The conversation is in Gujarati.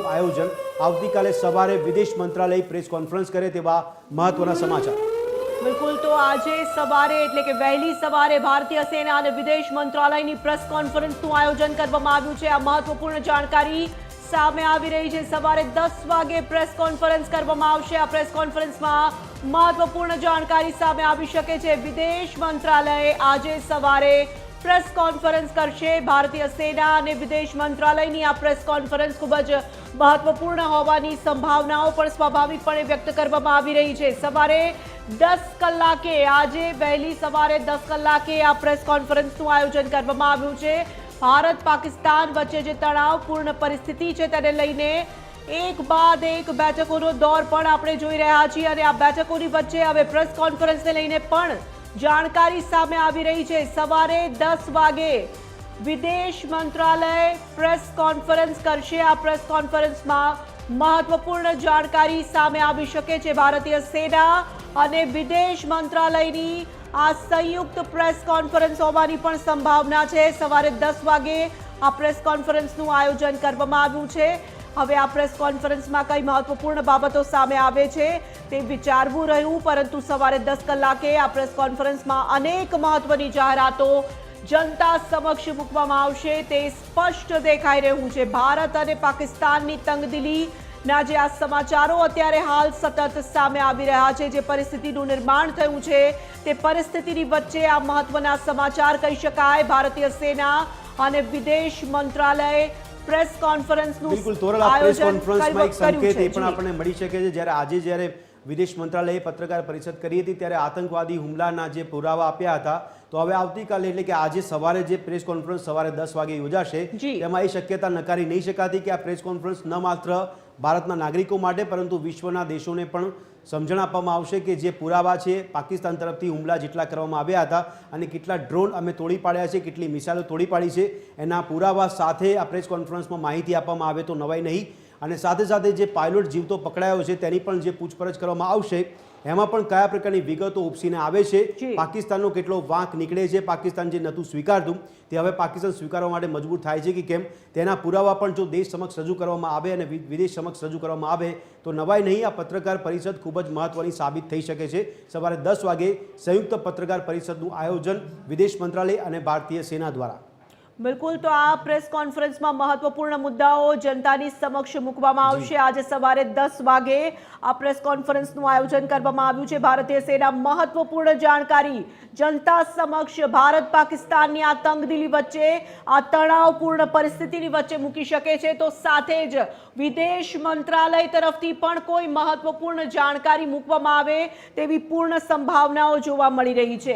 આયોજન આવતીકાલે સવારે વિદેશ મંત્રાલય પ્રેસ કોન્ફરન્સ કરે તેવા મહત્વના સમાચાર. બિલકુલ, તો આજે સવારે, એટલે કે વહેલી સવારે ભારતીય સેના અને વિદેશ મંત્રાલયની પ્રેસ કોન્ફરન્સનું આયોજન કરવામાં આવ્યું છે. આ મહત્વપૂર્ણ જાણકારી સામે આવી રહી છે. સવારે દસ વાગે પ્રેસ કોન્ફરન્સ કરવામાં આવશે. આ પ્રેસ કોન્ફરન્સમાં મહત્વપૂર્ણ જાણકારી સામે આવી શકે છે. વિદેશ મંત્રાલયે આજે સવારે પ્રેસ કોન્ફરન્સ કરશે. ભારતીય સેના અને વિદેશ મંત્રાલયની આ પ્રેસ કોન્ફરન્સ ખૂબ જ મહત્વપૂર્ણ હોવાની સંભાવનાઓ પણ સ્વાભાવિકપણે વ્યક્ત કરવામાં આવી રહી છે. સવારે દસ કલાકે, આજે વહેલી સવારે દસ કલાકે આ પ્રેસ કોન્ફરન્સનું આયોજન કરવામાં આવ્યું છે. ભારત, પાકિસ્તાન વચ્ચે જે તણાવપૂર્ણ પરિસ્થિતિ છે તેને લઈને એક બાદ એક બેઠકોનો દોર પણ આપણે જોઈ રહ્યા છીએ અને આ બેઠકોની વચ્ચે હવે પ્રેસ કોન્ફરન્સને લઈને પણ જાણકારી સામે આવી રહી છે. સવારે દસ વાગે વિદેશ મંત્રાલય પ્રેસ કોન્ફરન્સ કરશે. આ પ્રેસ કોન્ફરન્સમાં મહત્વપૂર્ણ જાણકારી સામે આવી શકે છે ભારતીય સેના અને વિદેશ મંત્રાલયની આ સંયુક્ત પ્રેસ કોન્ફરન્સ હોવાની પણ સંભાવના છે. સવારે દસ વાગે આ પ્રેસ કોન્ફરન્સનું આયોજન કરવામાં આવ્યું છે. હવે આ પ્રેસ કોન્ફરન્સમાં કઈ મહત્વપૂર્ણ બાબતો સામે આવે છે તે વિચારવું રહ્યું, પરંતુ સવારે દસ કલાકે આ પ્રેસ કોન્ફરન્સમાં અનેક મહત્વની જાહેરાતો જનતા સમક્ષ મૂકવામાં આવશે. તે સ્પષ્ટ દેખાઈ રહ્યું છે. ભારત અને પાકિસ્તાનની તંગદિલી ના જે આ સમાચારો અત્યારે હાલ સતત સામે આવી રહ્યા છે, જે પરિસ્થિતિનું નિર્માણ થયું છે, તે પરિસ્થિતિની વચ્ચે આ મહત્વના સમાચાર કહી શકાય. ભારતીય સેના અને વિદેશ મંત્રાલય પ્રેસ કોન્ફરન્સનું બિલકુલ તોરલ આ પ્રેસ આયોજન કોન્ફરન્સમાં એક સંકેત એ પણ. આપણને મળી શકે છે જ્યારે આજે જ્યારે વિદેશ મંત્રાલયે પત્રકાર પરિષદ કરી હતી ત્યારે આતંકવાદી હુમલાના જે પુરાવા આપ્યા હતા તો હવે આવતીકાલે એટલે કે આજે સવારે જે પ્રેસ કોન્ફરન્સ સવારે દસ વાગે યોજાશે. તેમાં એ શક્યતા નકારી નહીં શકાતી કે આ પ્રેસ કોન્ફરન્સ ન માત્ર ભારતના નાગરિકો માટે પરંતુ વિશ્વના દેશોને પણ સમજણ આપવામાં આવશે કે જે પુરાવા છે પાકિસ્તાન તરફથી હુમલા જેટલા કરવામાં આવ્યા હતા અને કેટલા ડ્રોન અમે તોડી પાડ્યા છે કેટલી મિસાઇલો તોડી પાડી છે એના પુરાવા સાથે આ પ્રેસ કોન્ફરન્સમાં માહિતી આપવામાં આવે તો નવાઈ નહીં અને સાથે સાથે જે પાયલોટ જીવતો પકડાયો છે તેની પણ જે પૂછપરછ કરવામાં આવશે એમાં પણ કયા પ્રકારની વિગતો ઉપસીને આવે છે? પાકિસ્તાનનો કેટલો વાંક નીકળે છે? પાકિસ્તાન જે નહોતું સ્વીકારતું તે હવે પાકિસ્તાન સ્વીકારવા માટે મજબૂર થાય છે કે કેમ? તેના પુરાવા પણ જો દેશ સમક્ષ રજૂ કરવામાં આવે અને વિદેશ સમક્ષ રજૂ કરવામાં આવે તો નવાઈ નહીં આ પત્રકાર પરિષદ ખૂબ જ મહત્વની સાબિત થઈ શકે છે. સવારે દસ વાગે સંયુક્ત પત્રકાર પરિષદનું આયોજન વિદેશ મંત્રાલય અને ભારતીય સેના દ્વારા. બિલકુલ તો આ પ્રેસ કોન્ફરન્સમાં મહત્વપૂર્ણ મુદ્દાઓ જનતાની સમક્ષ મૂકવામાં આવશે. આજે સવારે દસ વાગે આ પ્રેસ કોન્ફરન્સનું આયોજન કરવામાં આવ્યું છે. ભારતીય સેના મહત્વપૂર્ણ જાણકારી જનતા સમક્ષ ભારત પાકિસ્તાનની આ તંગદિલી વચ્ચે આ તણાવપૂર્ણ પરિસ્થિતિની વચ્ચે મૂકી શકે છે. તો સાથે જ વિદેશ મંત્રાલય તરફથી પણ કોઈ મહત્વપૂર્ણ જાણકારી મૂકવામાં આવે તેવી પૂર્ણ સંભાવનાઓ જોવા મળી રહી છે.